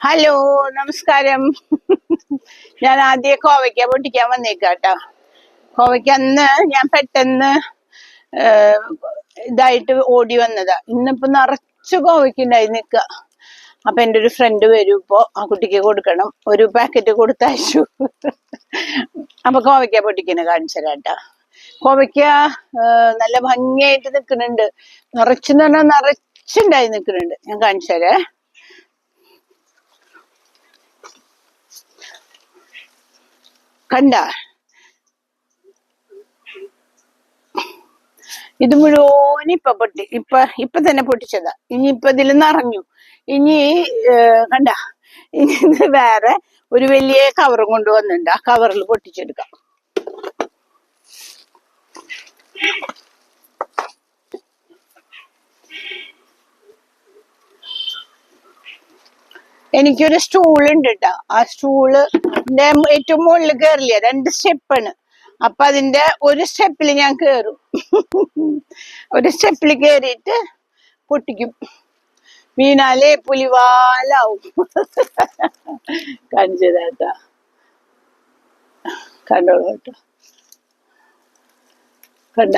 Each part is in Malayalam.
ഹലോ നമസ്കാരം. ഞാൻ ആദ്യം കോവയ്ക്ക പൊട്ടിക്കാൻ വന്നേക്കാട്ടോ. കോവയ്ക്ക അന്ന് ഞാൻ പെട്ടെന്ന് ഇതായിട്ട് ഓടി വന്നതാ. ഇന്നിപ്പോ നിറച്ച് കോവയ്ക്ക ഉണ്ടായി അപ്പൊ എന്റെ ഒരു ഫ്രണ്ട് വരും ഇപ്പോ. ആ കുട്ടിക്ക് കൊടുക്കണം. ഒരു പാക്കറ്റ് കൊടുത്തയച്ചു അപ്പൊ കോവയ്ക്ക പൊട്ടിക്കുന്ന കാണിച്ചരാട്ടാ. കോവയ്ക്ക നല്ല ഭംഗിയായിട്ട് നിൽക്കുന്നുണ്ട് നിറച്ചെന്ന് പറഞ്ഞാൽ നിറച്ചുണ്ടായി നിൽക്കുന്നുണ്ട് ഞാൻ കാണിച്ചു കണ്ട. ഇത് മുഴുവൻ ഇപ്പൊ പൊട്ടി ഇപ്പൊ ഇപ്പൊ തന്നെ പൊട്ടിച്ചതാ. ഇനി ഇപ്പൊ ഇതിൽ നിറഞ്ഞു. ഇനി കണ്ട. ഇനി വേറെ ഒരു വലിയ കവറും കൊണ്ടുവന്നിട്ടുണ്ട് ആ കവറിൽ പൊട്ടിച്ചെടുക്കാം. എനിക്കൊരു സ്റ്റൂൾ ഉണ്ട് കേട്ടോ ആ സ്റ്റൂൾ ഏറ്റവും മുകളിൽ കയറില്ല രണ്ട് സ്റ്റെപ്പാണ്. അപ്പൊ അതിന്റെ ഒരു സ്റ്റെപ്പിൽ ഞാൻ കേറും. ഒരു സ്റ്റെപ്പിൽ കേറിയിട്ട് പൊട്ടിക്കും. വീണാലേ പുലിവാലാവും. കാണിച്ചതാട്ടാ. കണ്ടോളൂ കേട്ടോ? കണ്ട?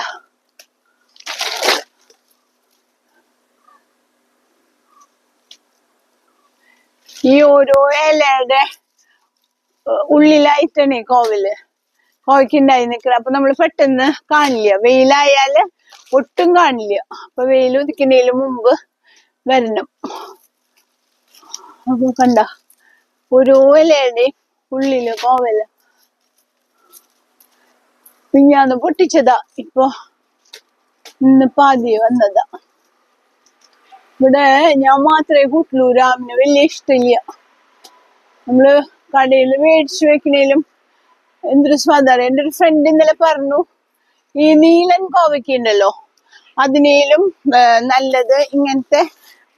ഈ ഓരോ ഇലയുടെ ഉള്ളിലായിട്ടാണ് കോവിൽ. കോവയ്ക്കുണ്ടായി നിൽക്കുന്നത് അപ്പൊ നമ്മൾ പെട്ടെന്ന് കാണില്ല. വെയിലായാൽ ഒട്ടും കാണില്ല. അപ്പൊ വെയിൽ ഉദിക്കുന്നതിന് മുമ്പ് വരണം. അപ്പൊ കണ്ട ഓരോ ഇലയുടെ ഉള്ളിൽ കോവൽ. മിഞ്ഞാന്ന് പൊട്ടിച്ചതാ. ഇപ്പൊ ഇന്ന് പാതി വന്നതാ. ഇവിടെ ഞാൻ മാത്രമേ കൂട്ടുള്ളൂ രാമിന് വലിയ ഇഷ്ടമില്ല. നമ്മൾ കടയിൽ മേടിച്ചു വെക്കണേലും എന്തൊരു സ്വാദാണ് എന്റെ ഒരു ഫ്രണ്ട് ഇന്നലെ പറഞ്ഞു ഈ നീലൻ കോവയ്ക്ക ഉണ്ടല്ലോ അതിനേലും നല്ലത് ഇങ്ങനത്തെ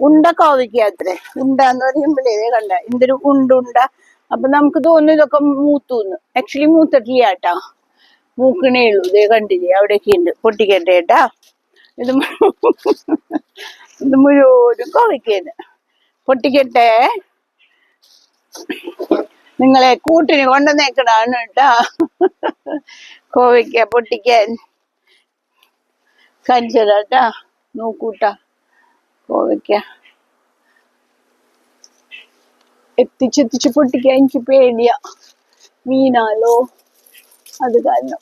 ഉണ്ട കോവയ്ക്ക അത്രേ. ഉണ്ട എന്ന് പറയുമ്പോഴേ കണ്ട. എന്തൊരു ഉണ്ടുണ്ട അപ്പൊ നമുക്ക് തോന്നുന്നു ഇതൊക്കെ മൂത്തൂന്ന്. ആക്ച്വലി മൂത്തിട്ടില്ല കേട്ടാ. മൂക്കണേ ഉള്ളൂ. ഇതേ കണ്ടില്ലേ? അവിടെയൊക്കെ ഉണ്ട്. പൊട്ടിക്കട്ടെ കേട്ടാ. ഇത് ഇത് മുഴുവൻ കോവയ്ക്കാണ് പൊട്ടിക്കട്ടെ. നിങ്ങളെ കൂട്ടിന് കൊണ്ടുവന്നേക്കണാണ് കേട്ടോ കോവയ്ക്ക പൊട്ടിക്കാൻ. കാണിച്ചതാട്ടാ നോക്കൂട്ടാ. കോവയ്ക്ക. എത്തിച്ചെത്തിച്ച് പൊട്ടിക്കാൻ എനിക്ക് പേടിയാ. മീനാലോ. അത് കാരണം.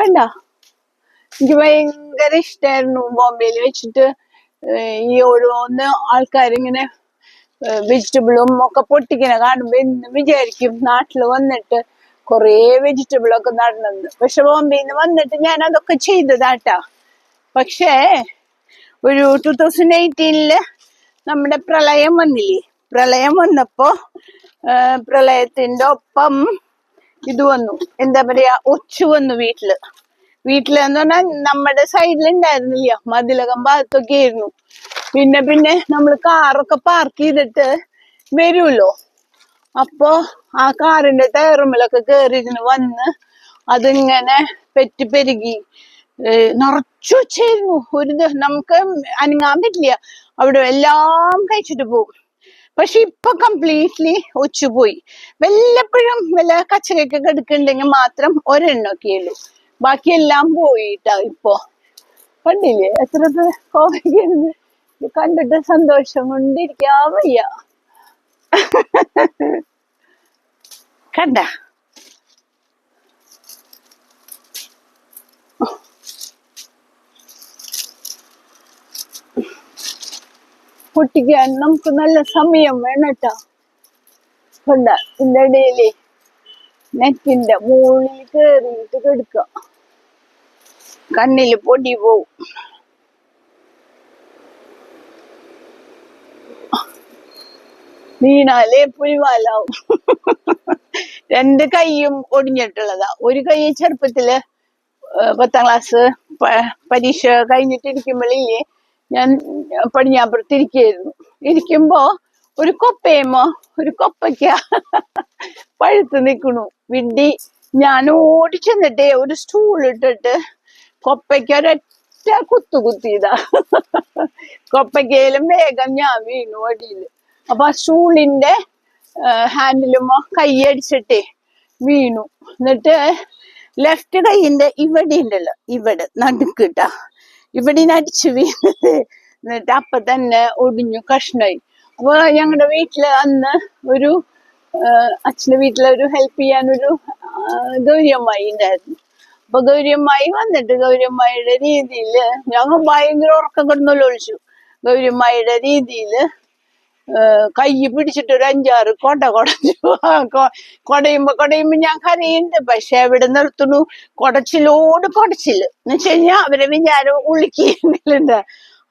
കണ്ട? എനിക്ക് ഭയങ്കര ഇഷ്ടായിരുന്നു ബോംബെയിൽ വെച്ചിട്ട്. ഈ ഓരോന്ന് ആൾക്കാരിങ്ങനെ വെജിറ്റബിളും ഒക്കെ പൊട്ടിക്കണ കാണുമ്പോ എന്ന് വിചാരിക്കും നാട്ടിൽ വന്നിട്ട് കുറേ വെജിറ്റബിൾ ഒക്കെ നടണമെന്ന് പക്ഷെ ബോംബെയിൽ നിന്ന് വന്നിട്ട് ഞാൻ അതൊക്കെ ചെയ്തതാട്ടാ. പക്ഷേ ഒരു ടൂ തൗസൻഡ് എയ്റ്റീനിൽ നമ്മുടെ പ്രളയം വന്നില്ലേ? പ്രളയം വന്നപ്പോ പ്രളയത്തിന്റെ ഒപ്പം ഇത് വന്നു. എന്താ പറയാ ഒച്ചു വന്നു വീട്ടിൽ. വീട്ടിലെന്ന് പറഞ്ഞാൽ നമ്മുടെ സൈഡിൽ ഉണ്ടായിരുന്നില്ല മതിലകം ഭാഗത്തൊക്കെ ആയിരുന്നു. പിന്നെ പിന്നെ നമ്മൾ കാറൊക്കെ പാർക്ക് ചെയ്തിട്ട് വരുമല്ലോ അപ്പോ ആ കാറിന്റെ ടയറുമ്പിലൊക്കെ കയറിയിരുന്ന് വന്ന് അതിങ്ങനെ പെറ്റി പെരുകി നിറച്ചു വെച്ചായിരുന്നു. ഒരു നമുക്ക് അനങ്ങാൻ പറ്റില്ല. അവിടെ എല്ലാം കഴിച്ചിട്ട് പോകും. പക്ഷെ ഇപ്പൊ കംപ്ലീറ്റ്ലി ഒച്ചുപോയി. വല്ലപ്പോഴും വല്ല കച്ചറയൊക്കെ എടുക്കുന്നുണ്ടെങ്കിൽ മാത്രം ഒരെണ്ണൊക്കെ ഉള്ളൂ ബാക്കിയെല്ലാം പോയിട്ടാ ഇപ്പോ. കണ്ടില്ലേ എത്ര കോവയ്ക്കുന്നത് ഇത് കണ്ടിട്ട് സന്തോഷം കൊണ്ടിരിക്കാൻ വയ്യ. കണ്ട? പൊട്ടിക്കാൻ നമുക്ക് നല്ല സമയം വേണട്ടോ. കണ്ട? ഇതിന്റെ ഇടയിൽ നെറ്റിന്റെ മുകളിൽ കേറിയിട്ട് കിടക്കുക. കണ്ണിൽ പൊടി പോവും. വീണാലേ പുലിവാലാവും രണ്ട് കൈയും ഒടിഞ്ഞിട്ടുള്ളതാ. ഒരു കൈ ചെറുപ്പത്തിൽ പത്താം ക്ലാസ് പരീക്ഷ കഴിഞ്ഞിട്ടിരിക്കുമ്പോഴില്ലേ ഞാൻ പടിഞ്ഞാപ്പുറത്ത് ഇരിക്കുകയായിരുന്നു ഇരിക്കുമ്പോ ഒരു കൊപ്പയുമോ? ഒരു കൊപ്പയ്ക്ക. പഴുത്ത് നിക്കണു വിണ്ടി ഞാൻ ഓടിച്ചെന്നിട്ടേ ഒരു സ്റ്റൂൾ ഇട്ടിട്ട് കൊപ്പയ്ക്ക് ഒരൊറ്റ കുത്തു കുത്തിയതാ. കൊപ്പയ്ക്കയിലും വേഗം ഞാൻ വീണു അടിയിൽ. അപ്പൊ ആ സ്റ്റൂളിന്റെ ഹാൻഡിലുമോ കൈ അടിച്ചിട്ടേ വീണു. എന്നിട്ട് ലെഫ്റ്റ് കൈയിന്റെ ഇവിടെ ഉണ്ടല്ലോ ഇവിടെ നടുക്കിട്ടാ ഇവിടെ അടിച്ചു വീണത്. എന്നിട്ട് അപ്പൊ തന്നെ ഒടിഞ്ഞു കഷ്ണായി. അപ്പൊ ഞങ്ങളുടെ വീട്ടിൽ അന്ന് ഒരു ആഹ് അച്ഛന്റെ വീട്ടിലെ ഒരു ഹെൽപ്പ് ചെയ്യാൻ ഒരു ഗൗരിയമ്മായി ഉണ്ടായിരുന്നു അപ്പൊ ഗൗരിയമ്മായി വന്നിട്ട് ഗൗരിയമ്മായിയുടെ രീതിയിൽ ഞങ്ങൾ ഭയങ്കര ഉറക്കം കിടന്നല്ലോ ഒളിച്ചു ഗൗരിയമ്മായിയുടെ രീതിയിൽ കൈ പിടിച്ചിട്ട് ഒരു അഞ്ചാറ് കൊട കൊടച്ചു കൊടയുമ്പോ കൊടയുമ്പോ ഞാൻ കരയുണ്ട് പക്ഷെ എവിടെ നിർത്തുന്നു. കൊടച്ചിലോട് കൊടച്ചിൽ. എന്ന് വെച്ച് കഴിഞ്ഞാ അവരെ വിചാരം ഉളിക്കുന്നില്ല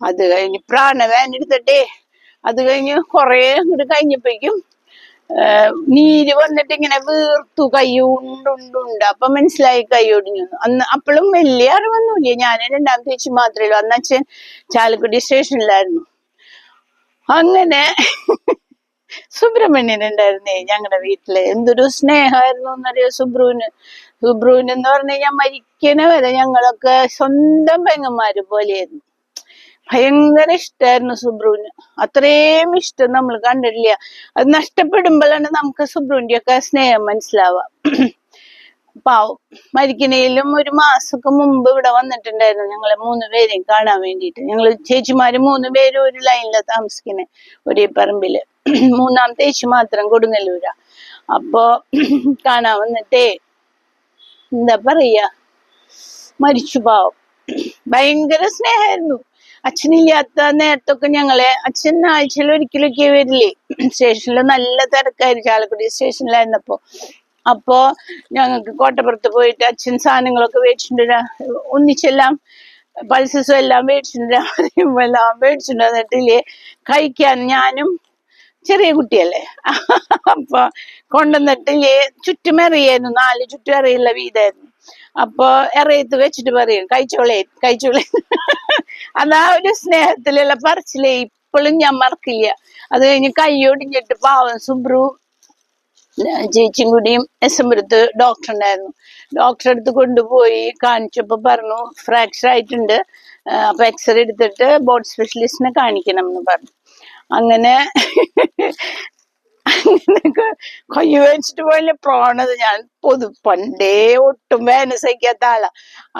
അത് കഴിഞ്ഞ് പ്രാണവേന എടുത്തിട്ടേ. അത് കഴിഞ്ഞ് കൊറേ അങ്ങോട്ട് കഴിഞ്ഞപ്പോഴേക്കും നീര് വന്നിട്ട് ഇങ്ങനെ വീർത്തു. കൈ ഉണ്ടുണ്ടുണ്ട് അപ്പൊ മനസ്സിലായി കൈ ഒടിഞ്ഞു. അന്ന് അപ്പോഴും വലിയ അറിവൊന്നുമില്ല. ഞാൻ രണ്ടാമത്തെ ചേച്ചി മാത്രമേ ഉള്ളൂ. അന്ന് ചാലക്കുടി സ്റ്റേഷനിലായിരുന്നു. അങ്ങനെ സുബ്രഹ്മണ്യൻ ഉണ്ടായിരുന്നേ ഞങ്ങളുടെ വീട്ടിൽ. എന്തൊരു സ്നേഹമായിരുന്നു എന്നറിയോ സുബ്രുവിന് സുബ്രുവിന് എന്ന് പറഞ്ഞു കഴിഞ്ഞാൽ മരിക്കണ വരെ ഞങ്ങളൊക്കെ സ്വന്തം പെങ്ങന്മാര് പോലെയായിരുന്നു. ഭയങ്കര ഇഷ്ടമായിരുന്നു സുബ്രുവിന് അത്രയും ഇഷ്ടം നമ്മൾ കണ്ടിട്ടില്ല. അത് നഷ്ടപ്പെടുമ്പോഴാണ് നമുക്ക് സുബ്രുവിന്റെ ഒക്കെ സ്നേഹം മനസ്സിലാവുക. പാവം മരിക്കണേലും ഒരു മാസമൊക്കെ മുമ്പ് ഇവിടെ വന്നിട്ടുണ്ടായിരുന്നു ഞങ്ങളെ മൂന്ന് പേരെയും കാണാൻ വേണ്ടിയിട്ട്. ഞങ്ങൾ ചേച്ചിമാര് മൂന്ന് പേരും ഒരു ലൈനിലാണ് താമസിക്കുന്നത് ഒരേ പറമ്പിൽ. മൂന്നാമത്തെ ചേച്ചി മാത്രം കൊടുങ്ങല്ലൂരാ. അപ്പോ കാണാൻ വന്നിട്ടേ എന്താ പറയാ മരിച്ചു പാവം. ഭയങ്കര സ്നേഹമായിരുന്നു അച്ഛനില്ലാത്ത നേരത്തൊക്കെ ഞങ്ങളെ അച്ഛൻ ആഴ്ചയിൽ ഒരിക്കലൊക്കെ വരില്ലേ? സ്റ്റേഷനിൽ നല്ല തിരക്കായിരുന്നു ചാലക്കുടി സ്റ്റേഷനിലായിരുന്നപ്പോ. അപ്പോ ഞങ്ങൾക്ക് കോട്ടപ്പുറത്ത് പോയിട്ട് അച്ഛൻ സാധനങ്ങളൊക്കെ മേടിച്ചിട്ട് ഒന്നിച്ചെല്ലാം പൾസസും എല്ലാം മേടിച്ചിട്ട് പറയുമ്പോ എല്ലാം മേടിച്ചിട്ട് വന്നിട്ടില്ലേ കഴിക്കാൻ ഞാനും ചെറിയ കുട്ടിയല്ലേ? അപ്പൊ കൊണ്ടുവന്നിട്ടില്ലേ ചുറ്റും എറിയായിരുന്നു. നാല് ചുറ്റും എറിയുള്ള വീതായിരുന്നു അപ്പൊ എറിയത്ത് വെച്ചിട്ട് പറയും കഴിച്ചോളേ കഴിച്ചോളേ. അതാ ഒരു സ്നേഹത്തിലുള്ള പറച്ചിലേ ഇപ്പോഴും ഞാൻ മറക്കില്ല. അത് കഴിഞ്ഞ് കൈയൊടിഞ്ഞിട്ട് പാവം സുബ്രു ചേച്ചിയും കൂടിയും എസ് എം പുരത്ത് ഡോക്ടർ ഉണ്ടായിരുന്നു ഡോക്ടറെ അടുത്ത് കൊണ്ടുപോയി കാണിച്ചപ്പോ പറഞ്ഞു ഫ്രാക്ചർ ആയിട്ടുണ്ട്. അപ്പൊ എക്സ്റേ എടുത്തിട്ട് ബോർഡ് സ്പെഷ്യലിസ്റ്റിനെ കാണിക്കണം എന്ന് പറഞ്ഞു. അങ്ങനെ അങ്ങനെയൊക്കെ കൈ വെച്ചിട്ട് പോലെ പ്രോണത് ഞാൻ പൊതു പണ്ടേ ഒട്ടും വേന സഹിക്കാത്ത ആളാ.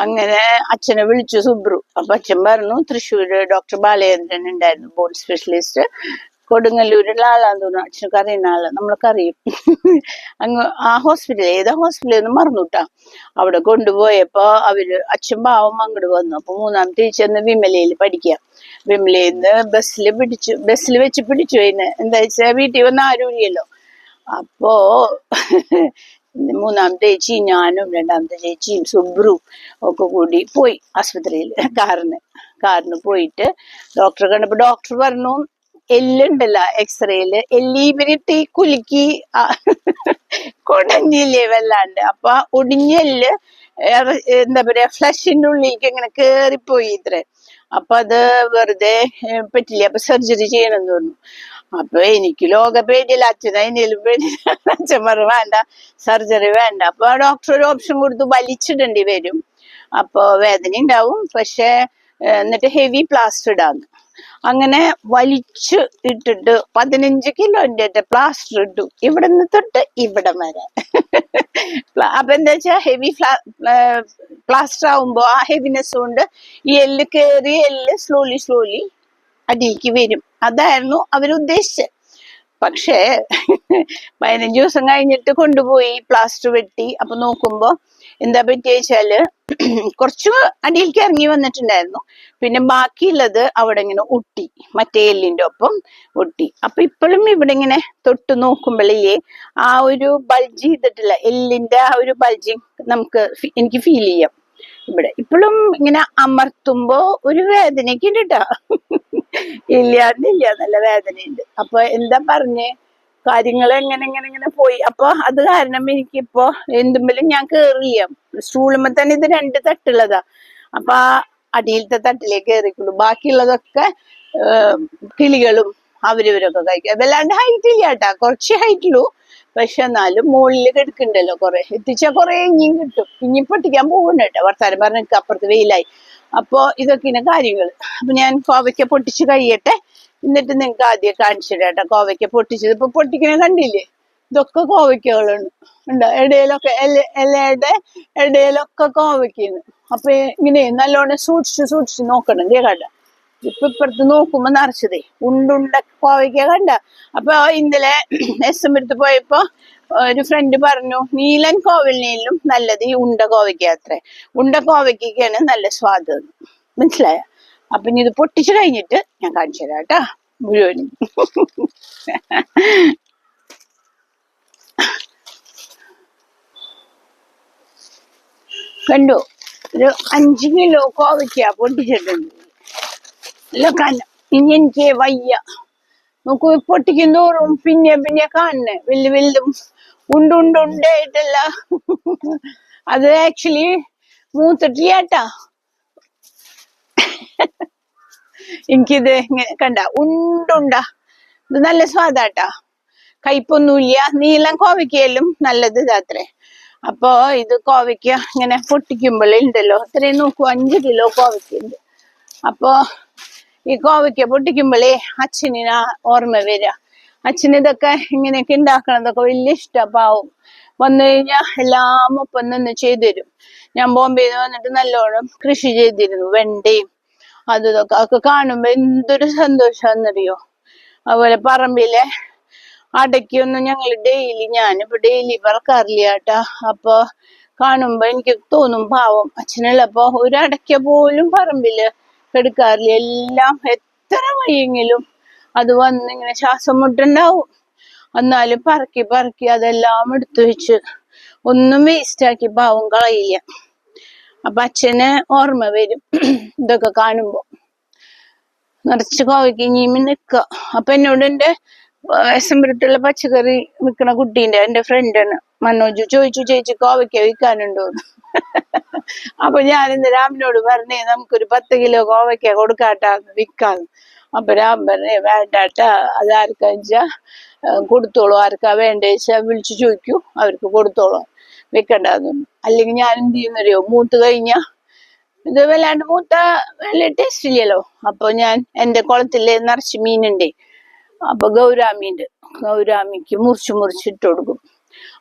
അങ്ങനെ അച്ഛനെ വിളിച്ചു സുബ്രു. അപ്പൊ അച്ഛൻ പറഞ്ഞു തൃശ്ശൂര് ഡോക്ടർ ബാലചന്ദ്രൻ ഉണ്ടായിരുന്നു ബോൺ സ്പെഷ്യലിസ്റ്റ്. കൊടുങ്ങല്ലൂരുള്ള ആളാന്ന് തോന്നുന്നു. അച്ഛനൊക്കെ അറിയുന്ന ആൾ നമ്മളൊക്കെ അറിയും. അങ്ങ് ആ ഹോസ്പിറ്റലിൽ ഏതാ ഹോസ്പിറ്റലിൽ നിന്ന് മറന്നുട്ടാ അവിടെ കൊണ്ടുപോയപ്പോ അവർ അച്ഛൻ പാവം അങ്ങോട്ട് വന്നു. അപ്പൊ മൂന്നാം തിരിച്ചെന്ന് വിമലയിൽ പഠിക്കുക വിമലയിൽ നിന്ന് ബസ്സിൽ പിടിച്ചു. ബസ്സിൽ വെച്ച് പിടിച്ചു അതിന് എന്താ വെച്ചാൽ വീട്ടിൽ വന്ന ആരുമില്ലല്ലോ അപ്പോ മൂന്നാമത്തെ ചേച്ചി ഞാനും രണ്ടാമത്തെ ചേച്ചിയും സുബ്രു ഒക്കെ കൂടി പോയി ആസ്പത്രിയിൽ കാറിന്. കാറിന് പോയിട്ട് ഡോക്ടറെ കണ്ടപ്പോ ഡോക്ടർ പറഞ്ഞു എല്ലുണ്ടല്ലോ എക്സ്റേയിൽ ഈ കുലുക്കി കുടഞ്ഞില്ലേ വല്ലാണ്ട് അപ്പൊ ഒടിഞ്ഞെല്ല് എന്താ പറയാ ഫ്ലഷിന്റെ ഉള്ളിലേക്ക് ഇങ്ങനെ കേറിപ്പോയി ഇത്രേ. അപ്പൊ അത് വെറുതെ പറ്റില്ല. അപ്പൊ സർജറി ചെയ്യണമെന്ന് തോന്നുന്നു അപ്പൊ എനിക്ക് ലോക അച്ഛൻ അതിനേലും പേടിയില്ല. അച്ഛൻ വേണ്ട സർജറി വേണ്ട. അപ്പൊ ഡോക്ടർ ഒരു ഓപ്ഷൻ കൊടുത്തു. വലിച്ചിടേണ്ടി വരും. അപ്പൊ വേദന ഉണ്ടാവും പക്ഷെ എന്നിട്ട് ഹെവി പ്ലാസ്റ്റർ ഇടാന്ന്. അങ്ങനെ വലിച്ചു ഇട്ടിട്ട് പതിനഞ്ച് കിലോന്റെ പ്ലാസ്റ്റർ ഇട്ടു. ഇവിടെ നിന്ന് തൊട്ട് ഇവിടം വരെ. അപ്പൊ എന്താ വെച്ചാ ഹെവി പ്ലാസ്റ്റർ ആവുമ്പോ ആ ഹെവിനെസ് കൊണ്ട് ഈ എല്ല് കയറി എല്ല് സ്ലോലി സ്ലോലി അടിയിക്ക് വരും. അതായിരുന്നു അവരുദ്ദേശിച്ചത് പക്ഷേ പതിനഞ്ച് ദിവസം കഴിഞ്ഞിട്ട് കൊണ്ടുപോയി പ്ലാസ്റ്റർ വെട്ടി. അപ്പൊ നോക്കുമ്പോ എന്താ പറ്റിയ വെച്ചാൽ കുറച്ച് അടിയിലേക്ക് ഇറങ്ങി വന്നിട്ടുണ്ടായിരുന്നു. പിന്നെ ബാക്കിയുള്ളത് അവിടെ ഇങ്ങനെ ഒട്ടി മറ്റേ എല്ലിന്റെ ഒപ്പം ഒട്ടി. അപ്പൊ ഇപ്പോഴും ഇവിടെ ഇങ്ങനെ തൊട്ട് നോക്കുമ്പോഴേ ആ ഒരു ബൾജ് ചെയ്തിട്ടില്ല എല്ലിന്റെ ആ ഒരു ബൾജിങ് നമുക്ക് എനിക്ക് ഫീൽ ചെയ്യാം ഇവിടെ. ഇപ്പോഴും ഇങ്ങനെ അമർത്തുമ്പോ ഒരു വേദനയൊക്കെ ഉണ്ട് കേട്ടോ ഇല്ലാന്നില്ല നല്ല വേദനയുണ്ട്. അപ്പൊ എന്താ പറഞ്ഞേ? കാര്യങ്ങൾ എങ്ങനെ എങ്ങനെ ഇങ്ങനെ പോയി. അപ്പൊ അത് കാരണം എനിക്കിപ്പോ എന്തുമ്പിലും ഞാൻ കേറിയാം. സ്റ്റൂളുമ്പോ തന്നെ ഇത് രണ്ട് തട്ടുള്ളതാ. അപ്പൊ അടിയിലത്തെ തട്ടിലേക്ക് കയറിക്കുള്ളൂ ബാക്കിയുള്ളതൊക്കെ കിളികളും അവരിവരൊക്കെ കഴിക്കും. വല്ലാണ്ട് ഹൈറ്റ് ഇല്ല കേട്ടാ കുറച്ച് ഹൈറ്റുള്ളൂ പക്ഷെ എന്നാലും മുകളിൽ കിടക്കണ്ടല്ലോ കുറെ. എത്തിച്ചാ കുറെ ഇനിയും കിട്ടും. ഇനി പൊട്ടിക്കാൻ പോകുന്നു കേട്ടോ. വർത്താനം പറഞ്ഞ അപ്പുറത്ത് വെയിലായി. അപ്പോ ഇതൊക്കെയാണ് കാര്യങ്ങൾ അപ്പൊ ഞാൻ കോവയ്ക്ക പൊട്ടിച്ച് കഴിയട്ടെ. എന്നിട്ട് നിങ്ങൾക്ക് ആദ്യം കാണിച്ചു തരാം കേട്ടോ. കോവയ്ക്ക പൊട്ടിച്ചത്. ഇപ്പൊ പൊട്ടിക്കണ കണ്ടില്ലേ? ഇതൊക്കെ കോവയ്ക്കകളാണ് ഉണ്ടോ. ഇടയിലൊക്കെ ഇല ഇലയുടെ ഇടയിലൊക്കെ കോവയ്ക്കാണ് അപ്പൊ ഇങ്ങനെ നല്ലോണം സൂക്ഷിച്ച് സൂക്ഷിച്ച് നോക്കണം കേട്ട ഇപ്പൊ ഇപ്പുറത്ത് നോക്കുമ്പോ നിറച്ചതേ. ഉണ്ടുണ്ട കോവയ്ക്ക കണ്ട? അപ്പൊ ഇന്നലെ എസ് എം എടുത്ത് പോയപ്പോ ഒരു ഫ്രണ്ട് പറഞ്ഞു നീലൻ കോവലിനേലും നല്ലത് ഈ ഉണ്ട കോവയ്ക്ക അത്രേ. ഉണ്ട കോവയ്ക്കാണ് നല്ല സ്വാദ്. മനസ്സിലായോ? അപ്പൊ ഇനി ഇത് പൊട്ടിച്ചു കഴിഞ്ഞിട്ട് ഞാൻ കാണിച്ചു തരാം കേട്ടാ. മുഴുവനും. കണ്ടു? ഒരു അഞ്ച് കിലോ കോവയ്ക്ക പൊട്ടിച്ചിട്ടുണ്ട്. അല്ല കന്ന ഇനി എനിക്ക് വയ്യ. നമുക്ക് പൊട്ടിക്കും തോറും പിന്നെ പിന്നെ കാണണേ വലിയ വലുതും ഉണ്ടുണ്ടുണ്ടായിട്ടല്ല അത് ആക്ച്വലി മൂത്തിട്ടില്ല കേട്ടാ. എനിക്കിത് ഇങ്ങനെ കണ്ട ഉണ്ടുണ്ട. ഇത് നല്ല സ്വാദാട്ടാ. കയ്പൊന്നുമില്ല നീളം കോവയ്ക്കയിലും നല്ലത് ഇതാത്രേ. അപ്പോ ഇത് കോവയ്ക്ക ഇങ്ങനെ പൊട്ടിക്കുമ്പോൾ ഉണ്ടല്ലോ ഇത്രയും നോക്കൂ അഞ്ച് കിലോ കോവയ്ക്കുണ്ട്. അപ്പോ ഈ കോവയ്ക്ക പൊട്ടിക്കുമ്പോഴേ അച്ഛനാ ഓർമ്മ വരിക അച്ഛന് ഇതൊക്കെ ഇങ്ങനെയൊക്കെ ഉണ്ടാക്കണതൊക്കെ വലിയ ഇഷ്ടപ്പാവും വന്നു കഴിഞ്ഞാൽ എല്ലാം ഒപ്പം നിന്ന് ചെയ്തു തരും. ഞാൻ ബോംബെയിൽ നിന്ന് വന്നിട്ട് നല്ലോണം കൃഷി ചെയ്തിരുന്നു വെണ്ടയും അതും ഇതൊക്കെ അതൊക്കെ കാണുമ്പോ എന്തൊരു സന്തോഷാന്നറിയോ? അതുപോലെ പറമ്പിലെ അടയ്ക്കൊന്നും ഞങ്ങൾ ഡെയിലി ഞാനിപ്പോ ഡെയിലി പറക്കാറില്ല കേട്ടാ അപ്പൊ കാണുമ്പോ എനിക്ക് തോന്നും പാവം അച്ഛനുള്ളപ്പോ ഒരു അടയ്ക്ക പോലും പറമ്പിൽ എടുക്കാറില്ല എല്ലാം എത്ര വയ്യെങ്കിലും അത് വന്ന് ഇങ്ങനെ ശ്വാസം മുട്ടുണ്ടാവും. എന്നാലും പറക്കി പറക്കി അതെല്ലാം എടുത്തു വെച്ച് ഒന്നും വേസ്റ്റ് ആക്കി പാവം കളയില്ല. അപ്പൊ അച്ഛന് ഓർമ്മ വരും. ഇതൊക്കെ കാണുമ്പോ. നിറച്ച് കോവയ്ക്ക് ഇനിയും നിക്ക. അപ്പൊ എന്നോട് എന്റെ എസംബരത്തുള്ള പച്ചക്കറി വിൽക്കണ കുട്ടീന്റെ എന്റെ ഫ്രണ്ടാണ് മനോജ് ചോദിച്ചു ചേച്ചി കോവയ്ക്ക വിൽക്കാനുണ്ടോ? അപ്പൊ ഞാൻ ഇന്ന് രാമനോട് പറഞ്ഞേ നമുക്കൊരു പത്ത് കിലോ കോവയ്ക്ക കൊടുക്കാട്ടാ വിൽക്കാന്ന്. അപ്പൊ രാം പറഞ്ഞേ വേണ്ടാട്ട അത് ആർക്കാ വെച്ചാ കൊടുത്തോളൂ. ആർക്കാ വേണ്ടേ വെച്ചാ വിളിച്ചു ചോദിക്കൂ. അവർക്ക് കൊടുത്തോളൂ. വെക്കണ്ടെന്നു. അല്ലെങ്കിൽ ഞാൻ എന്ത് ചെയ്യുന്നറിയോ? മൂത്ത് കഴിഞ്ഞ ഇത് വല്ലാണ്ട് മൂത്ത നല്ല ടേസ്റ്റ് ഇല്ലല്ലോ. അപ്പൊ ഞാൻ എന്റെ കുളത്തിൽ നിറച്ച് മീനുണ്ട്. അപ്പൊ ഗൗരാമിണ്ട് ഗൗരാമിക്ക് മുറിച്ച് മുറിച്ചിട്ട് കൊടുക്കും.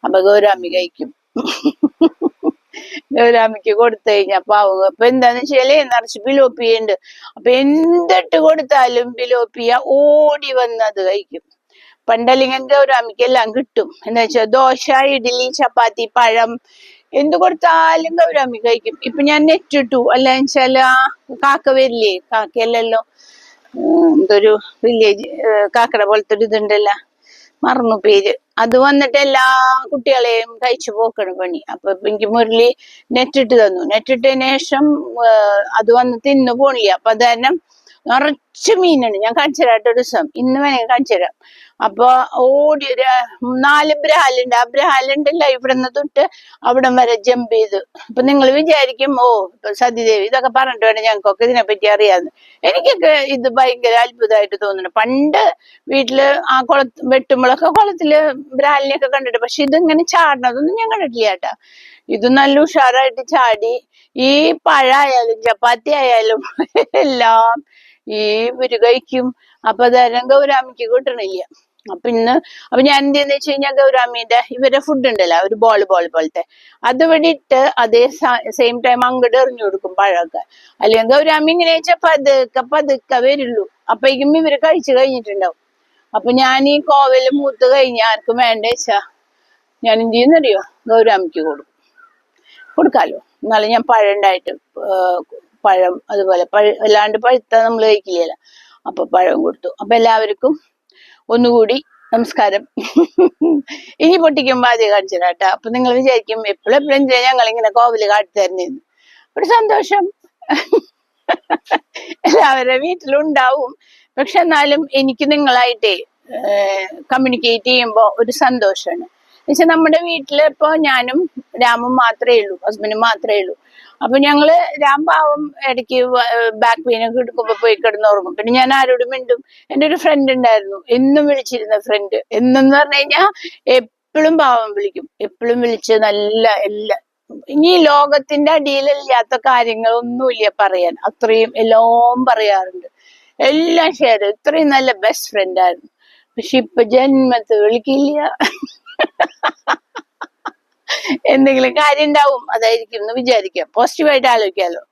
അപ്പൊ ഗൗരാമി കഴിക്കും. ഗൗരാമിക്ക് കൊടുത്തു കഴിഞ്ഞാ പാവം. അപ്പൊ എന്താന്ന് വെച്ചാൽ നിറച്ച് പിലോപ്പിയ ഉണ്ട് അപ്പൊ എന്തിട്ട് കൊടുത്താലും പിലോപ്പിയ ഓടി വന്ന് അത് കഴിക്കും. പണ്ടല്ലെങ്കിൽ ഒരു എല്ലാം കിട്ടും. എന്ന് വെച്ചാൽ ദോശ ഇഡ്ഡലി ചപ്പാത്തി പഴം എന്ത് കൊടുത്താലും ഗൗരാമി കഴിക്കും. ഇപ്പൊ ഞാൻ നെറ്റ് ഇട്ടു. അല്ല വെച്ചാൽ കാക്ക വരില്ലേ? കാക്കയല്ലല്ലോ. എന്തൊരു വില്ലേജ് കാക്കട പോലത്തെ ഒരു ഇതുണ്ടല്ല. മറന്നു പേര്. അത് വന്നിട്ട് എല്ലാ കുട്ടികളെയും കഴിച്ചു പോക്കണ പണി. അപ്പൊ എനിക്ക് മുരളി നെറ്റിട്ട് തന്നു. നെറ്റ് ഇട്ടതിന് ശേഷം അത് വന്ന് തിന്നു പോണില്ല. അപ്പൊ അത് കാരണം നിറച്ച് മീനാണ് ഞാൻ കാണിച്ചു തരാം കേട്ടോ ദിവസം. ഇന്ന് വേണേ കാണിച്ചു തരാം. അപ്പൊ ഓടി ഒരു നാല് ബ്രഹാലുണ്ട്. ആ ബ്രഹാലുണ്ടല്ലോ ഇവിടെ നിന്ന് തൊട്ട് അവിടം വരെ ജമ്പ് ചെയ്തു. അപ്പൊ നിങ്ങൾ വിചാരിക്കും ഓ സതിദേവി ഇതൊക്കെ പറഞ്ഞിട്ട് വേണം ഞങ്ങൾക്കൊക്കെ ഇതിനെപ്പറ്റി അറിയാന്ന്. എനിക്കൊക്കെ ഇത് ഭയങ്കര അത്ഭുതമായിട്ട് തോന്നുന്നു. പണ്ട് വീട്ടിൽ ആ കുള വെട്ടുമ്പോഴൊക്കെ കുളത്തിൽ ബ്രാലിനെയൊക്കെ കണ്ടിട്ട് പക്ഷെ ഇതിങ്ങനെ ചാടണതൊന്നും ഞാൻ കണ്ടിട്ടില്ല കേട്ടാ. ഇത് നല്ല ഉഷാറായിട്ട് ചാടി. ഈ പഴ ആയാലും ചപ്പാത്തി ആയാലും എല്ലാം ഇവർ കഴിക്കും അപ്പൊ തരം ഗൗരാമിക്ക് കിട്ടണില്ല. അപ്പൊ ഇന്ന് അപ്പൊ ഞാൻ എന്ത് ചെയ്യുന്ന വെച്ച് കഴിഞ്ഞാൽ ഗൗരാമിന്റെ ഇവരെ ഫുഡ് ഉണ്ടല്ലോ ഒരു ബോൾ ബോൾ പോലത്തെ. അത് ഇവിടെ ഇട്ട് അതേ സെയിം ടൈം അങ്ങോട്ട് എറിഞ്ഞു കൊടുക്കും പഴമൊക്കെ. അല്ലെങ്കിൽ ഗൗരാമി ഇങ്ങനെ വെച്ചാൽ പതുക്കെ പതുക്കെ വരുള്ളൂ. അപ്പഴേക്കും ഇവർ കഴിച്ചു കഴിഞ്ഞിട്ടുണ്ടാവും. അപ്പൊ ഞാൻ ഈ കോവൽ മൂത്ത് കഴിഞ്ഞ ആർക്കും വേണ്ട വെച്ചാ ഞാൻ എന്ത് ചെയ്യുന്നറിയോ? ഗൗരാമിക്ക് കൊടുക്കും. കൊടുക്കാലോ. എന്നാലും ഞാൻ പഴം ഉണ്ടായിട്ട് പഴം അതുപോലെ പഴ അല്ലാണ്ട് പഴുത്ത നമ്മൾ കഴിക്കില്ലല്ലോ. അപ്പൊ പഴം കൊടുത്തു. അപ്പൊ എല്ലാവർക്കും ഒന്നുകൂടി നമസ്കാരം. ഇനി പൊട്ടിക്കുമ്പോ ആദ്യം കാണിച്ചു കേട്ടോ. അപ്പൊ നിങ്ങൾ വിചാരിക്കും എപ്പോഴും എപ്പോഴും ഞങ്ങൾ ഇങ്ങനെ കോവിൽ കാട്ടി തരുന്നതെന്ന്. ഒരു സന്തോഷം. എല്ലാവരുടെ വീട്ടിലുണ്ടാവും. പക്ഷെ എന്നാലും എനിക്ക് നിങ്ങളായിട്ടേ കമ്മ്യൂണിക്കേറ്റ് ചെയ്യുമ്പോ ഒരു സന്തോഷമാണ്. എന്നുവെച്ചാൽ നമ്മുടെ വീട്ടിലിപ്പോ ഞാനും രാമും മാത്രമേ ഉള്ളൂ ഹസ്ബൻഡും മാത്രമേ ഉള്ളൂ. അപ്പൊ ഞങ്ങൾ രാം പാവം ഇടയ്ക്ക് ബാക്ക് പെയിൻ ഒക്കെ എടുക്കുമ്പോ പോയി കിടന്നുറങ്ങും. പിന്നെ ഞാൻ ആരോടും മിണ്ടും എന്റെ ഒരു ഫ്രണ്ട് ഉണ്ടായിരുന്നു എന്നും വിളിച്ചിരുന്ന ഫ്രണ്ട് എന്നെന്ന് പറഞ്ഞു കഴിഞ്ഞാൽ എപ്പോഴും പാവം വിളിക്കും. എപ്പോഴും വിളിച്ച് നല്ല എല്ലാ ഇനി ലോകത്തിന്റെ അടിയിലില്ലാത്ത കാര്യങ്ങളൊന്നുമില്ല പറയാൻ. അത്രയും എല്ലാം പറയാറുണ്ട്. എല്ലാം ഷെയർ ഇത്രയും നല്ല ബെസ്റ്റ് ഫ്രണ്ട് ആയിരുന്നു. പക്ഷെ ഇപ്പൊ ജന്മത്ത് വിളിക്കില്ല. എന്തെങ്കിലും കാര്യം ഉണ്ടാവും അതായിരിക്കും എന്ന് വിചാരിക്കാം പോസിറ്റീവായിട്ട് ആലോചിക്കാലോ.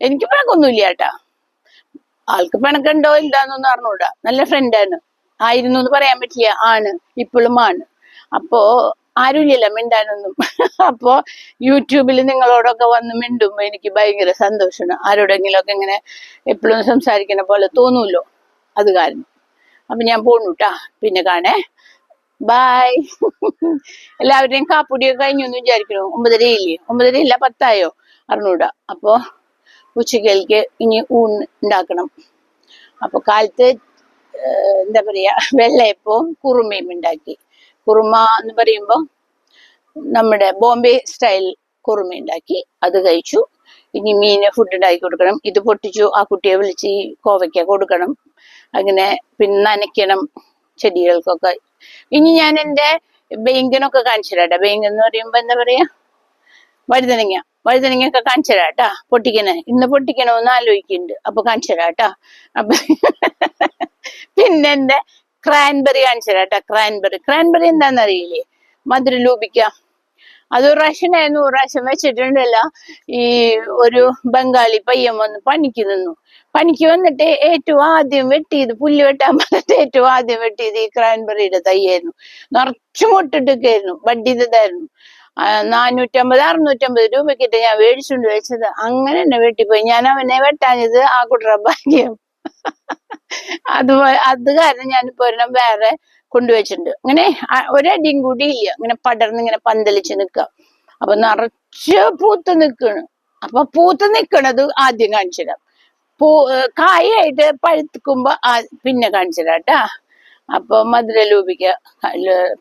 എനിക്ക് പിണക്കൊന്നുമില്ല കേട്ടാ ആൾക്ക് പിണക്കുണ്ടോ ഇല്ലാന്നൊന്നും അറിഞ്ഞൂടാ. നല്ല ഫ്രണ്ടാണ് ആയിരുന്നു എന്ന് പറയാൻ പറ്റില്ല. ആണ്. ഇപ്പോഴും ആണ്. അപ്പോ ആരുമില്ലല്ലോ മിണ്ടാനൊന്നും. അപ്പോ യൂട്യൂബിൽ നിങ്ങളോടൊക്കെ വന്ന് മിണ്ടുമ്പോ എനിക്ക് ഭയങ്കര സന്തോഷമാണ്. ആരോടെങ്കിലും ഒക്കെ ഇങ്ങനെ എപ്പോഴും സംസാരിക്കുന്ന പോലെ തോന്നൂല്ലോ അത് കാരണം. അപ്പൊ ഞാൻ പോണു ട്ടാ പിന്നെ കാണേ. ബായ് എല്ലാവരുടെയും കാപ്പുടിയൊക്കെ കഴിഞ്ഞു എന്ന് വിചാരിക്കുന്നു. ഒമ്പതരയില്ലേ ഒമ്പതരയില്ല പത്തായോ? അറിഞ്ഞൂടാ. അപ്പോ ഉച്ചക്കലേക്ക് ഇനി ഊണ് ഉണ്ടാക്കണം. അപ്പൊ കാലത്ത് എന്താ പറയാ വെള്ളയപ്പവും കുറുമയും ഉണ്ടാക്കി. കുറുമ എന്ന് പറയുമ്പോ നമ്മുടെ ബോംബെ സ്റ്റൈൽ കുറുമ ഉണ്ടാക്കി. അത് കഴിച്ചു. ഇനി മീന് ഫുഡ് ഉണ്ടാക്കി കൊടുക്കണം. ഇത് പൊട്ടിച്ചു. ആ കുട്ടിയെ വിളിച്ച് കോവയ്ക്ക കൊടുക്കണം. അങ്ങനെ പിന്നെ നനയ്ക്കണം. ചെടികൾക്കൊക്കെ. ഇനി ഞാൻ എന്റെ ബെങ്കിനൊക്കെ കാണിച്ചു ബെങ്ക് എന്ന് പറയുമ്പോ എന്താ പറയാ? വഴുതനങ്ങ. വഴുതനങ്ങ ഒക്കെ കാണിച്ചു പൊട്ടിക്കണ. ഇന്ന് പൊട്ടിക്കണമെന്ന് ആലോചിക്കുന്നുണ്ട്. അപ്പൊ കാണിച്ചു അപ്പൊ പിന്നെ എന്റെ ക്രാൻബെറി കാണിച്ചു ക്രാൻബെറി ക്രാൻബെറി എന്താന്ന് അറിയില്ലേ മധുരം ലൂപിക്ക അത് ഒരു പ്രാവശ്യമായിരുന്നു ഒരു പ്രാവശ്യം വെച്ചിട്ടുണ്ടല്ല. ഈ ഒരു ബംഗാളി പയ്യൻ വന്ന് പണിക്ക് നിന്നു. പണിക്ക് വന്നിട്ട് ഏറ്റവും ആദ്യം വെട്ടിയത് പുല്ല് വെട്ടാൻ പറഞ്ഞിട്ട് ഏറ്റവും ആദ്യം വെട്ടിയത് ഈ ക്രാൻബെറിയുടെ തൈയായിരുന്നു. നിറച്ചു മുട്ടിട്ടൊക്കെയായിരുന്നു. ബഡ്ഡിതായിരുന്നു നാനൂറ്റമ്പത് അറുന്നൂറ്റമ്പത് രൂപക്കിട്ട് ഞാൻ മേടിച്ചുകൊണ്ട് വെച്ചത്. അങ്ങനെ തന്നെ വെട്ടിപ്പോയി. ഞാൻ അവനെ വെട്ടാഞ്ഞത് ആ കുട്ടറ ഭാഗ്യം. അത് അത് കാരണം ഞാനിപ്പോ ഒരെണ്ണം വേറെ കൊണ്ടുവച്ചിട്ടുണ്ട് അങ്ങനെ ഒരടിയും കൂടി ഇല്ല ഇങ്ങനെ പടർന്ന് ഇങ്ങനെ പന്തലിച്ച് നിക്ക അപ്പൊ നിറച്ച് പൂത്ത് നിക്കണു അപ്പൊ പൂത്ത് നിക്കണത് ആദ്യം കാണിച്ചിടാം പൂ കായായിട്ട് പഴുത്തുക്കുമ്പോ പിന്നെ കാണിച്ചുതരാം കേട്ടാ അപ്പൊ മധുരലൂപിക്ക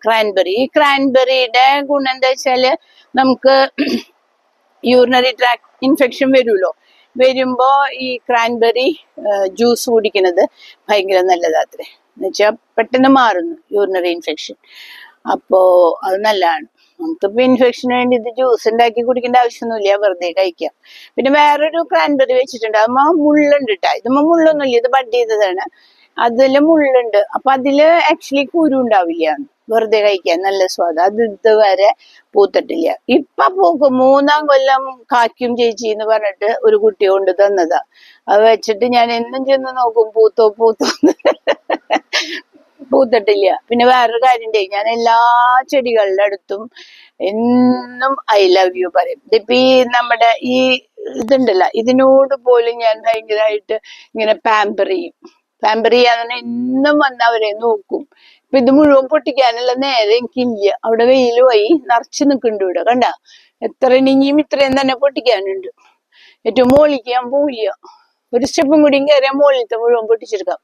ക്രാൻബെറി ഈ ക്രാൻബെറിയുടെ ഗുണം എന്താ വെച്ചാൽ നമുക്ക് യൂറിനറി ട്രാക്ട് ഇൻഫെക്ഷൻ വരുമല്ലോ വരുമ്പോ ഈ ക്രാൻബെറി ജ്യൂസ് കുടിക്കുന്നത് ഭയങ്കര നല്ലതാത്രേ എന്നുവെച്ചാൽ പെട്ടെന്ന് മാറുന്നു യൂറിനറി ഇൻഫെക്ഷൻ അപ്പോ അത് നല്ലതാണ്. നമുക്കിപ്പോൾ ഇൻഫെക്ഷന് വേണ്ടി ഇത് ജ്യൂസ് ഉണ്ടാക്കി കുടിക്കേണ്ട ആവശ്യമൊന്നുമില്ല. വെറുതെ കഴിക്കാം. പിന്നെ വേറൊരു ക്രാൻബെറി വെച്ചിട്ടുണ്ട്. അത് മുള്ളുണ്ട് കേട്ടാ ഇതുമ്പോൾ മുള്ളൊന്നുമില്ല. ഇത് ബഡ് ചെയ്തതാണ്. അതിൽ മുള്ളുണ്ട്. അപ്പൊ അതിൽ ആക്ച്വലി കുരു ഉണ്ടാവില്ല. വെറുതെ കഴിക്കാൻ നല്ല സ്വാദ്. അത് ഇതുവരെ പൂത്തിട്ടില്ല. ഇപ്പൊ പൂക്കും. മൂന്നാം കൊല്ലം കാക്കും ചേച്ചി എന്ന് പറഞ്ഞിട്ട് ഒരു കുട്ടി കൊണ്ട് തന്നതാ. അത് വെച്ചിട്ട് ഞാൻ എന്നും ചെന്ന് നോക്കും പൂത്തോ പൂത്തോ. പൂത്തിട്ടില്ല. പിന്നെ വേറൊരു കാര്യണ്ടേ. ഞാൻ എല്ലാ ചെടികളുടെ അടുത്തും എന്നും ഐ ലവ് യു പറയും. ഇതിപ്പോ ഈ നമ്മുടെ ഈ ഇതുണ്ടല്ല. ഇതിനോട് പോലും ഞാൻ ഭയങ്കരമായിട്ട് ഇങ്ങനെ പാമ്പർ ചെയ്യും. പാമ്പർ ചെയ്യാതെ എന്നും വന്ന് അവരെ നോക്കും. ഇപ്പൊ ഇത് മുഴുവൻ പൊട്ടിക്കാനുള്ള നേരെ എനിക്കില്ല. അവിടെ വെയിൽ പോയി നിറച്ച് നിൽക്കുന്നുണ്ട് ഇവിടെ കണ്ട? എത്ര ഇനിയും ഇത്രയും തന്നെ പൊട്ടിക്കാനുണ്ട്. ഏറ്റവും മുകളിലേക്ക് ഞാൻ പോവില്ല. ഒരു സ്റ്റെപ്പും കൂടിയും കയറിയാൽ മുകളിലത്തെ മുഴുവൻ പൊട്ടിച്ചെടുക്കാം.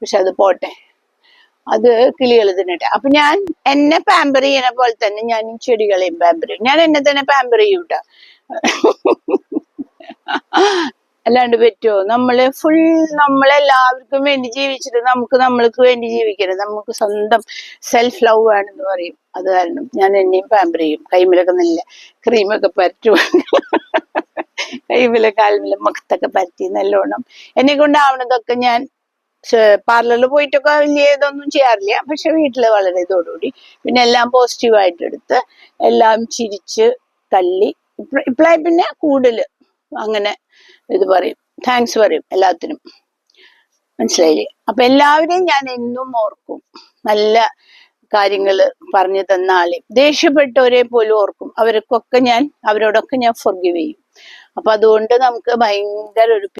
പക്ഷെ അത് പോട്ടെ. അത് കിളികൾ തിന്നട്ടെ. അപ്പൊ ഞാൻ എന്നെ പാമ്പർ ചെയ്യണ പോലെ തന്നെ ഞാൻ ചെടികളെയും പാമ്പർ ചെയ്യും. ഞാൻ എന്നെ തന്നെ പാമ്പർ ചെയ്യും ട്ടാ. അല്ലാണ്ട് പറ്റുമോ നമ്മൾ ഫുൾ നമ്മളെല്ലാവർക്കും വേണ്ടി ജീവിച്ചിട്ട് നമുക്ക് നമ്മൾക്ക് വേണ്ടി ജീവിക്കരുത്. നമുക്ക് സ്വന്തം സെൽഫ് ലവ് ആണെന്ന് പറയും. അത് കാരണം ഞാൻ എന്നെയും പാമ്പർ ചെയ്യും. കൈമിലൊക്കെ നല്ല ക്രീമൊക്കെ പരറ്റും. കൈമിലെ കാൽമിലെ മുഖത്തൊക്കെ പരറ്റി നല്ലോണം. എന്നെ കൊണ്ടാവണതൊക്കെ ഞാൻ പാർലറിൽ പോയിട്ടൊക്കെ വലിയ ഇതൊന്നും ചെയ്യാറില്ല. പക്ഷെ വീട്ടിൽ വളരെ ഇതോടുകൂടി പിന്നെ എല്ലാം പോസിറ്റീവായിട്ട് എടുത്ത് എല്ലാം ചിരിച്ച് തള്ളി. ഇപ്പോഴായി പിന്നെ കൂടുതൽ അങ്ങനെ ഇത് പറയും. താങ്ക്സ് പറയും എല്ലാത്തിനും. മനസ്സിലായില്ലേ? അപ്പൊ എല്ലാവരെയും ഞാൻ എന്നും ഓർക്കും. നല്ല കാര്യങ്ങൾ പറഞ്ഞു തന്ന ആളെ. ദേഷ്യപ്പെട്ടവരെ പോലും ഓർക്കും. അവർക്കൊക്കെ ഞാൻ അവരോടൊക്കെ ഞാൻ ഫൊർഗീവ് ചെയ്യും. അപ്പൊ അതുകൊണ്ട് നമുക്ക് ഭയങ്കര ഒരു